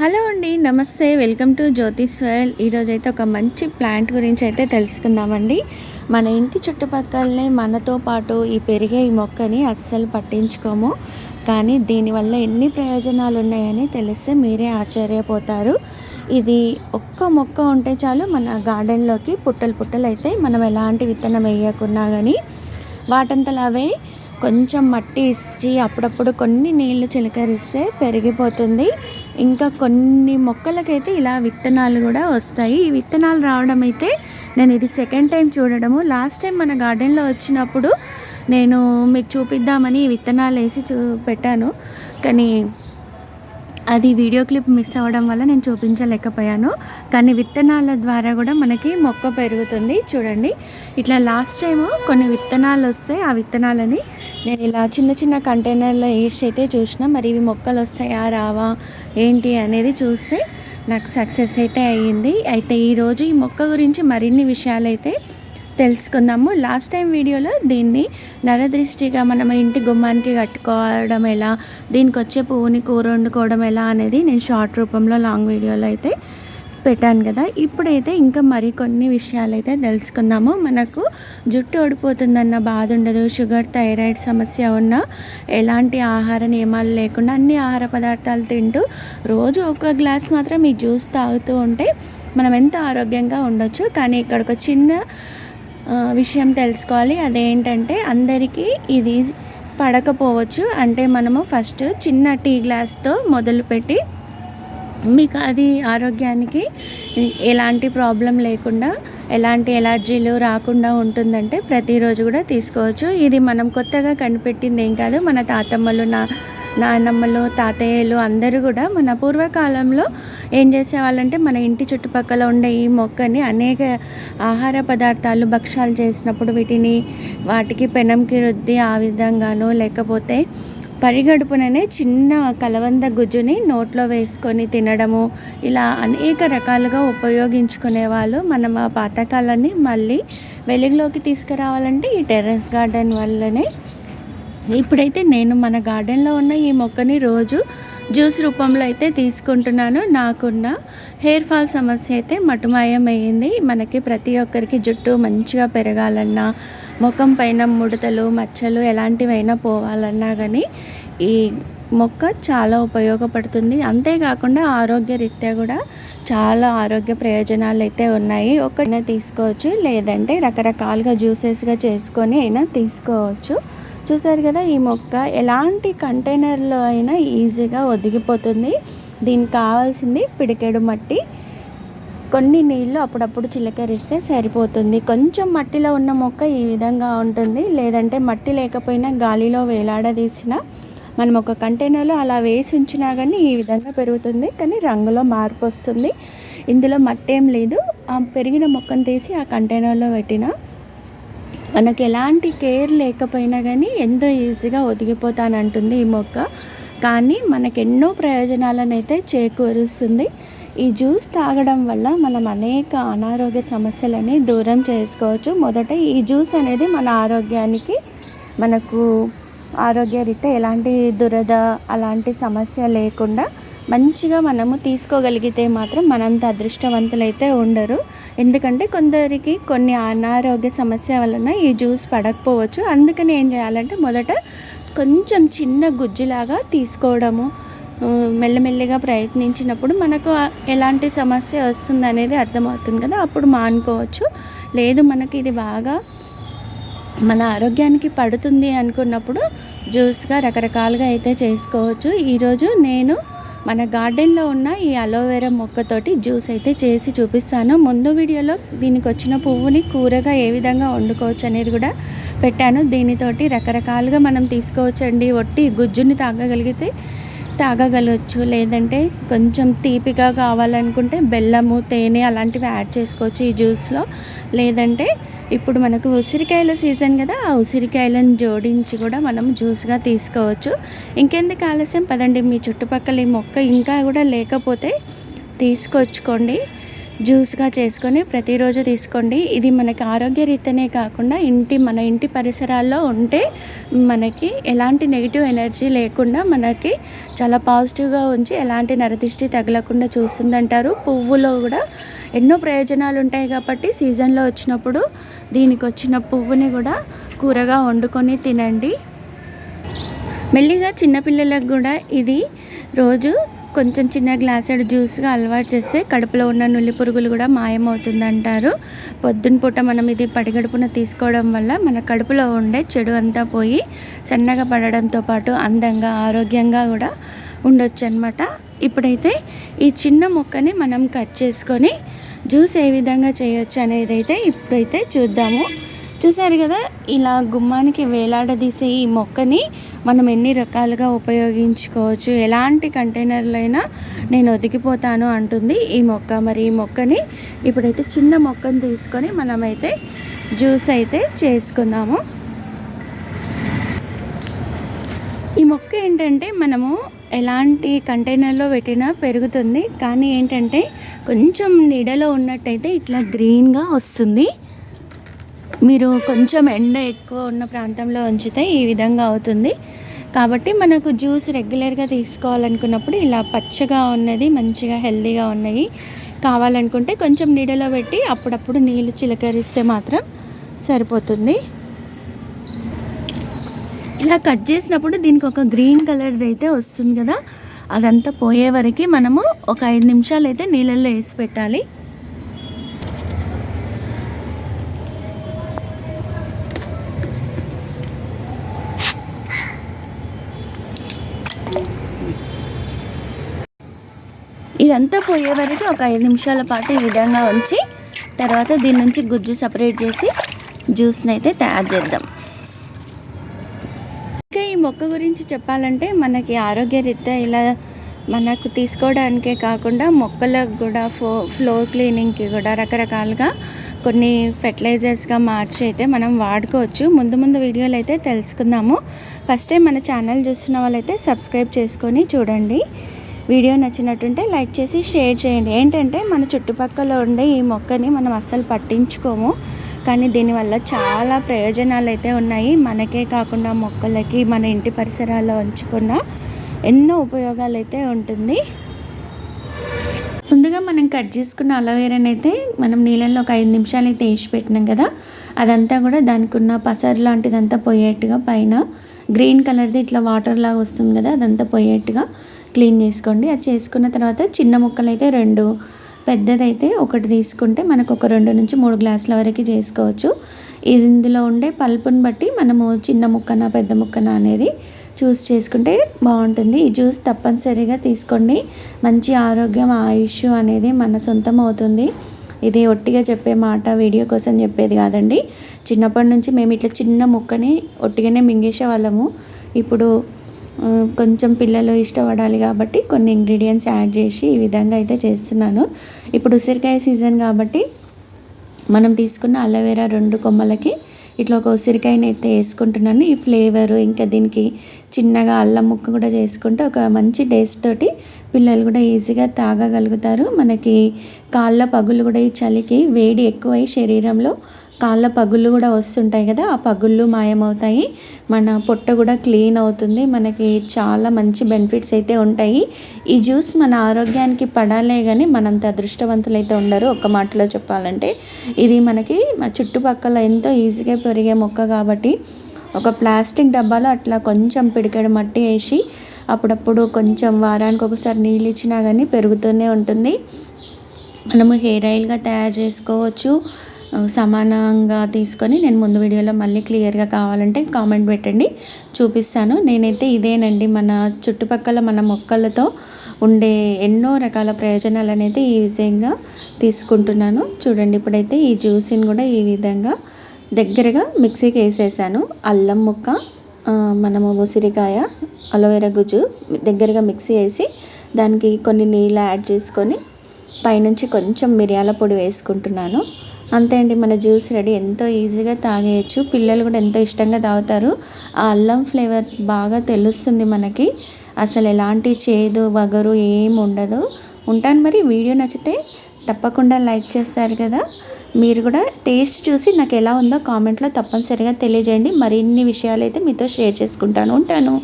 Hello అండి నమస్తే. Welcome to Jyothish world ఈరోజు అయితే ఒక మంచి ప్లాంట్ గురించి అయితే తెలుసుకుందామండి. మన ఇంటి చుట్టుపక్కలనే మనతో పాటు ఈ పెరిగే ఈ మొక్కని అస్సలు పట్టించుకోము. కానీ దీనివల్ల ఎన్ని ప్రయోజనాలు ఉన్నాయని తెలిస్తే మీరే ఆశ్చర్యపోతారు. ఇది ఒక్క మొక్క ఉంటే చాలు మన గార్డెన్లోకి పుట్టలు పుట్టలు అయితే మనం ఎలాంటి విత్తనం వేయకున్నా కానీ వాటంతలా అవే కొంచెం మట్టి ఇచ్చి అప్పుడప్పుడు కొన్ని నీళ్ళు చిలకరిస్తే పెరిగిపోతుంది. ఇంకా కొన్ని మొక్కలకైతే ఇలా విత్తనాలు కూడా వస్తాయి. ఈ విత్తనాలు రావడం అయితే నేను ఇది సెకండ్ టైం చూడడము. లాస్ట్ టైం మన గార్డెన్లో వచ్చినప్పుడు నేను మీకు చూపిద్దామని విత్తనాలు వేసి చూ పెట్టాను. కానీ అది వీడియో క్లిప్ మిస్ అవ్వడం వల్ల నేను చూపించలేకపోయాను. కానీ విత్తనాల ద్వారా కూడా మనకి మొక్క పెరుగుతుంది. చూడండి. ఇట్లా లాస్ట్ టైము కొన్ని విత్తనాలు వస్తే ఆ విత్తనాలని నేను ఇలా చిన్న చిన్న కంటైనర్లో వేసి అయితే చూసిన మరి ఇవి మొక్కలు వస్తాయా రావా ఏంటి అనేది చూస్తే నాకు సక్సెస్ అయితే అయ్యింది. అయితే ఈరోజు ఈ మొక్క గురించి మరిన్ని విషయాలు అయితే తెలుసుకుందాము. లాస్ట్ టైం వీడియోలో దీన్ని నరదృష్టిగా మనం ఇంటి గుమ్మానికి కట్టుకోవడం ఎలా దీనికి వచ్చే పువ్వుని కూర వండుకోవడం ఎలా అనేది నేను షార్ట్ రూపంలో లాంగ్ వీడియోలో అయితే పెట్టాను కదా. ఇప్పుడైతే ఇంకా మరికొన్ని విషయాలు అయితే తెలుసుకుందాము. మనకు జుట్టు ఓడిపోతుందన్న బాధ ఉండదు షుగర్ థైరాయిడ్ సమస్య ఉన్న ఎలాంటి ఆహార నియమాలు లేకుండా అన్ని ఆహార పదార్థాలు తింటూ రోజు ఒక గ్లాస్ మాత్రం ఈ జ్యూస్ తాగుతూ ఉంటే మనం ఎంత ఆరోగ్యంగా ఉండొచ్చు. కానీ ఇక్కడ ఒక చిన్న విషయం తెలుసుకోవాలి. అదేంటంటే అందరికీ ఇది పడకపోవచ్చు. అంటే మనము ఫస్ట్ చిన్న టీ గ్లాస్తో మొదలుపెట్టి మీకు అది ఆరోగ్యానికి ఎలాంటి ప్రాబ్లం లేకుండా ఎలాంటి ఎలర్జీలు రాకుండా ఉంటుందంటే ప్రతిరోజు కూడా తీసుకోవచ్చు. ఇది మనం కొత్తగా కనిపెట్టింది ఏం కాదు. మన తాతమ్మలు నా నాన్నమ్మలు తాతయ్యలు అందరూ కూడా మన పూర్వకాలంలో ఏం చేసేవాళ్ళంటే మన ఇంటి చుట్టుపక్కల ఉండే ఈ మొక్కని అనేక ఆహార పదార్థాలు భక్ష్యాలు చేసినప్పుడు వీటిని వాటికి పెనంకి రుద్ది ఆ విధంగాను లేకపోతే పరిగడుపుననే చిన్న కలవంద గుజ్జుని నోట్లో వేసుకొని తినడము ఇలా అనేక రకాలుగా ఉపయోగించుకునే వాళ్ళు మనం ఆ పాతకాలాన్ని మళ్ళీ వెలుగులోకి తీసుకురావాలంటే ఈ టెర్రస్ గార్డెన్ వల్లనే. ఇప్పుడైతే నేను మన గార్డెన్లో ఉన్న ఈ మొక్కని రోజు జ్యూస్ రూపంలో అయితే తీసుకుంటున్నాను. నాకున్న హెయిర్ ఫాల్ సమస్య అయితే మటుమాయమయ్యింది. మనకి ప్రతి ఒక్కరికి జుట్టు మంచిగా పెరగాలన్నా ముఖం పైన ముడతలు మచ్చలు ఎలాంటివైనా పోవాలన్నా కానీ ఈ మొక్క చాలా ఉపయోగపడుతుంది. అంతేకాకుండా ఆరోగ్య రీత్యా కూడా చాలా ఆరోగ్య ప్రయోజనాలు అయితే ఉన్నాయి. ఒకటైనా తీసుకోవచ్చు లేదంటే రకరకాలుగా జ్యూసెస్గా చేసుకొని అయినా తీసుకోవచ్చు. చూసారు కదా ఈ మొక్క ఎలాంటి కంటైనర్లో అయినా ఈజీగా ఒదిగిపోతుంది. దీనికి కావాల్సింది పిడికెడు మట్టి. కొన్ని నీళ్ళు అప్పుడప్పుడు చిలకరిస్తే సరిపోతుంది. కొంచెం మట్టిలో ఉన్న మొక్క ఈ విధంగా ఉంటుంది. లేదంటే మట్టి లేకపోయినా గాలిలో వేలాడదీసిన మనం ఒక కంటైనర్లో అలా వేసి ఉంచినా కానీ ఈ విధంగా పెరుగుతుంది. కానీ రంగులో మార్పు వస్తుంది. ఇందులో మట్టి ఏం లేదు. ఆ పెరిగిన మొక్కను తీసి ఆ కంటైనర్లో పెట్టిన మనకు ఎలాంటి కేర్ లేకపోయినా కానీ ఎంతో ఈజీగా ఒదిగిపోతానంటుంది ఈ మొక్క. కానీ మనకు ఎన్నో ప్రయోజనాలను అయితే చేకూరుస్తుంది. ఈ జ్యూస్ తాగడం వల్ల మనం అనేక అనారోగ్య సమస్యలని దూరం చేసుకోవచ్చు. మొదట ఈ జ్యూస్ అనేది మన ఆరోగ్యానికి మనకు ఆరోగ్యరీత్యా ఎలాంటి దురద అలాంటి సమస్య లేకుండా మంచిగా మనము తీసుకోగలిగితే మాత్రం మనంత అదృష్టవంతులైతే ఉండరు. ఎందుకంటే కొందరికి కొన్ని అనారోగ్య సమస్య వలన ఈ జ్యూస్ పడకపోవచ్చు. అందుకని ఏం చేయాలంటే మొదట కొంచెం చిన్న గుజ్జులాగా తీసుకోవడము. మెల్లమెల్లిగా ప్రయత్నించినప్పుడు మనకు ఎలాంటి సమస్య వస్తుంది అనేది అర్థమవుతుంది కదా అప్పుడు మానుకోవచ్చు. లేదు మనకి ఇది బాగా మన ఆరోగ్యానికి పడుతుంది అనుకున్నప్పుడు జ్యూస్గా రకరకాలుగా అయితే చేసుకోవచ్చు. ఈరోజు నేను మన గార్డెన్లో ఉన్న ఈ అలోవెరా మొక్కతోటి జ్యూస్ అయితే చేసి చూపిస్తాను. ముందు వీడియోలో దీనికి వచ్చిన పువ్వుని కూరగా ఏ విధంగా వండుకోవచ్చు అనేది కూడా పెట్టాను. దీనితోటి రకరకాలుగా మనం తీసుకోవచ్చండి. ఒట్టి గుజ్జుని తాగగలిగితే తాగగలవచ్చు లేదంటే కొంచెం తీపిగా కావాలనుకుంటే బెల్లము తేనె అలాంటివి యాడ్ చేసుకోవచ్చు ఈ జ్యూస్లో. లేదంటే ఇప్పుడు మనకు ఉసిరికాయల సీజన్ కదా ఆ ఉసిరికాయలను జోడించి కూడా మనం జ్యూస్గా తీసుకోవచ్చు. ఇంకెందుకు ఆలస్యం? పదండి మీ చుట్టుపక్కల ఈ మొక్క ఇంకా కూడా లేకపోతే తీసుకొచ్చుకోండి. జ్యూస్గా చేసుకొని ప్రతిరోజు తీసుకోండి. ఇది మనకి ఆరోగ్య రీతనే కాకుండా ఇంటి మన ఇంటి పరిసరాల్లో ఉంటే మనకి ఎలాంటి నెగిటివ్ ఎనర్జీ లేకుండా మనకి చాలా పాజిటివ్గా ఉంచి ఎలాంటి నరదిష్టి తగలకుండా చూస్తుందంటారు. పువ్వులో కూడా ఎన్నో ప్రయోజనాలు ఉంటాయి కాబట్టి సీజన్లో వచ్చినప్పుడు దీనికి వచ్చిన పువ్వుని కూడా కూరగా వండుకొని తినండి. మెల్లిగా చిన్నపిల్లలకు కూడా ఇది రోజు కొంచెం చిన్న గ్లాసెడ్ జ్యూస్గా అలవాటు చేస్తే కడుపులో ఉన్న నులి పురుగులు కూడా మాయమవుతుందంటారు. పొద్దున పూట మనం ఇది పడిగడుపున తీసుకోవడం వల్ల మన కడుపులో ఉండే చెడు అంతా పోయి సన్నగా పడడంతో పాటు అందంగా ఆరోగ్యంగా కూడా ఉండొచ్చు అనమాట ఇప్పుడైతే ఈ చిన్న మొక్కని మనం కట్ చేసుకొని జ్యూస్ ఏ విధంగా చేయొచ్చు అనేది అయితే ఇప్పుడైతే చూద్దాము. చూసారు కదా ఇలా గుమ్మానికి వేలాడదీసే ఈ మొక్కని మనం ఎన్ని రకాలుగా ఉపయోగించుకోవచ్చు ఎలాంటి కంటైనర్లైనా నేను ఒదిగిపోతాను అంటుంది ఈ మొక్క. మరి ఈ మొక్కని ఇప్పుడైతే చిన్న మొక్కను తీసుకొని మనమైతే జ్యూస్ అయితే చేసుకుందాము. ఈ మొక్క ఏంటంటే మనము ఎలాంటి కంటైనర్లో పెట్టినా పెరుగుతుంది కానీ ఏంటంటే కొంచెం నీడలో ఉన్నట్టయితే ఇట్లా గ్రీన్గా వస్తుంది. మీరు కొంచెం ఎండ ఎక్కువ ఉన్న ప్రాంతంలో ఉంచితే ఈ విధంగా అవుతుంది. కాబట్టి మనకు జ్యూస్ రెగ్యులర్గా తీసుకోవాలనుకున్నప్పుడు ఇలా పచ్చగా ఉన్నది మంచిగా హెల్తీగా ఉన్నాయి కావాలనుకుంటే కొంచెం నీడలో పెట్టి అప్పుడప్పుడు నీళ్ళు చిలకరిస్తే మాత్రం సరిపోతుంది. ఇలా కట్ చేసినప్పుడు దీనికి ఒక గ్రీన్ కలర్ది అయితే వస్తుంది కదా. అదంతా పోయే వరకు మనము ఒక ఐదు నిమిషాలు అయితే నీళ్ళల్లో వేసి పెట్టాలి. ఇదంతా పోయే వరకు ఒక ఐదు నిమిషాల పాటు ఈ విధంగా ఉంచి తర్వాత దీని నుంచి గుజ్జు సపరేట్ చేసి జ్యూస్ని అయితే తయారు చేద్దాం. ఇంకా ఈ మొక్క గురించి చెప్పాలంటే మనకి ఆరోగ్యరీత్యా ఇలా మనకు తీసుకోవడానికే కాకుండా మొక్కలకు కూడా ఫో ఫ్లోర్ క్లీనింగ్కి కూడా రకరకాలుగా కొన్ని ఫెర్టిలైజర్స్గా మార్చి అయితే మనం వాడుకోవచ్చు. ముందు ముందు వీడియోలు అయితే తెలుసుకుందాము. ఫస్ట్ టైం మన ఛానల్ చూస్తున్న వాళ్ళైతే సబ్స్క్రైబ్ చేసుకొని చూడండి. వీడియో నచ్చినట్టుంటే లైక్ చేసి షేర్ చేయండి. ఏంటంటే మన చుట్టుపక్కల ఉండే ఈ మొక్కని మనం అస్సలు పట్టించుకోము. కానీ దీనివల్ల చాలా ప్రయోజనాలు అయితే ఉన్నాయి. మనకే కాకుండా మొక్కలకి మన ఇంటి పరిసరాల్లో ఉంచుకున్న ఎన్నో ఉపయోగాలు అయితే ఉంటుంది. ముందుగా మనం కట్ చేసుకున్న అలోవేరాని అయితే మనం నీళ్ళల్లో ఒక ఐదు నిమిషాలు అయితే వేసి పెట్టినాం కదా. అదంతా కూడా దానికి ఉన్న పసరు లాంటిదంతా పోయేట్టుగా పైన గ్రీన్ కలర్ది ఇట్లా వాటర్ లాగా వస్తుంది కదా అదంతా పోయేట్టుగా క్లీన్ చేసుకోండి. అది చేసుకున్న తర్వాత చిన్న ముక్కలు అయితే రెండు పెద్దదైతే ఒకటి తీసుకుంటే మనకు ఒక రెండు నుంచి మూడు గ్లాసుల వరకు చేసుకోవచ్చు. ఇది ఇందులో ఉండే పల్పుని బట్టి మనము చిన్న ముక్కన పెద్ద ముక్కన అనేది చూస్ చేసుకుంటే బాగుంటుంది. ఈ జ్యూస్ తప్పనిసరిగా తీసుకోండి. మంచి ఆరోగ్యం ఆయుష్ అనేది మన సొంతం అవుతుంది. ఇది ఒట్టిగా చెప్పే మాట వీడియో కోసం చెప్పేది కాదండి. చిన్నప్పటి నుంచి మేము ఇట్లా చిన్న ముక్కని ఒట్టిగానే మింగేసే వాళ్ళము ఇప్పుడు కొంచెం పిల్లలు ఇష్టపడాలి కాబట్టి కొన్ని ఇంగ్రీడియంట్స్ యాడ్ చేసి ఈ విధంగా అయితే చేస్తున్నాను. ఇప్పుడు ఉసిరికాయ సీజన్ కాబట్టి మనం తీసుకున్న అలోవెరా రెండు కొమ్మలకి ఇట్లా ఒక ఉసిరికాయని అయితే వేసుకుంటున్నాను. ఈ ఫ్లేవరు ఇంకా దీనికి చిన్నగా అల్లం ముక్క కూడా చేసుకుంటే ఒక మంచి టేస్ట్ తోటి పిల్లలు కూడా ఈజీగా తాగగలుగుతారు. మనకి కాళ్ళ పగులు కూడా ఈ చలికి వేడి ఎక్కువై శరీరంలో కాళ్ళ పగుళ్ళు కూడా వస్తుంటాయి కదా ఆ పగుళ్ళు మాయమవుతాయి. మన పొట్ట కూడా క్లీన్ అవుతుంది. మనకి చాలా మంచి బెనిఫిట్స్ అయితే ఉంటాయి. ఈ జ్యూస్ మన ఆరోగ్యానికి పడాలే కానీ మనంత అదృష్టవంతులైతే ఉండరు. ఒక మాటలో చెప్పాలంటే ఇది మనకి చుట్టుపక్కల ఎంతో ఈజీగా పెరిగే మొక్క కాబట్టి ఒక ప్లాస్టిక్ డబ్బాలో అట్లా కొంచెం పిడికెడు మట్టి వేసి అప్పుడప్పుడు కొంచెం వారానికి ఒకసారి నీళ్ళు ఇచ్చినా కానీ పెరుగుతూనే ఉంటుంది. మనము హెయిర్ ఆయిల్గా తయారు చేసుకోవచ్చు. సమానంగా తీసుకొని నేను ముందు వీడియోలో మళ్ళీ క్లియర్గా కావాలంటే కామెంట్ పెట్టండి. చూపిస్తాను. నేనైతే ఇదేనండి. మన చుట్టుపక్కల మన మొక్కలతో ఉండే ఎన్నో రకాల ప్రయోజనాలు అనేది ఈ విధంగా తీసుకుంటున్నాను. చూడండి ఇప్పుడైతే ఈ జ్యూస్ని కూడా ఈ విధంగా దగ్గరగా మిక్సీకి వేసేసాను. అల్లం ముక్క మనము ఉసిరికాయ అలోవెరా గుజ్జు దగ్గరగా మిక్సీ వేసి దానికి కొన్ని నీళ్ళు యాడ్ చేసుకొని పైనుంచి కొంచెం మిరియాల పొడి వేసుకుంటున్నాను. అంతే అండి మన జ్యూస్ రెడీ. ఎంతో ఈజీగా తాగేయచ్చు. పిల్లలు కూడా ఎంతో ఇష్టంగా తాగుతారు. ఆ అల్లం ఫ్లేవర్ బాగా తెలుస్తుంది మనకి. అసలు ఎలాంటి చేదు వగరు ఏం ఉండదు. ఉంటాను మరి. వీడియో నచ్చితే తప్పకుండా లైక్ చేస్తారు కదా. మీరు కూడా టేస్ట్ చూసి నాకు ఎలా ఉందో కామెంట్లో తప్పనిసరిగా తెలియజేయండి. మరిన్ని విషయాలు అయితే మీతో షేర్ చేసుకుంటాను. ఉంటాను.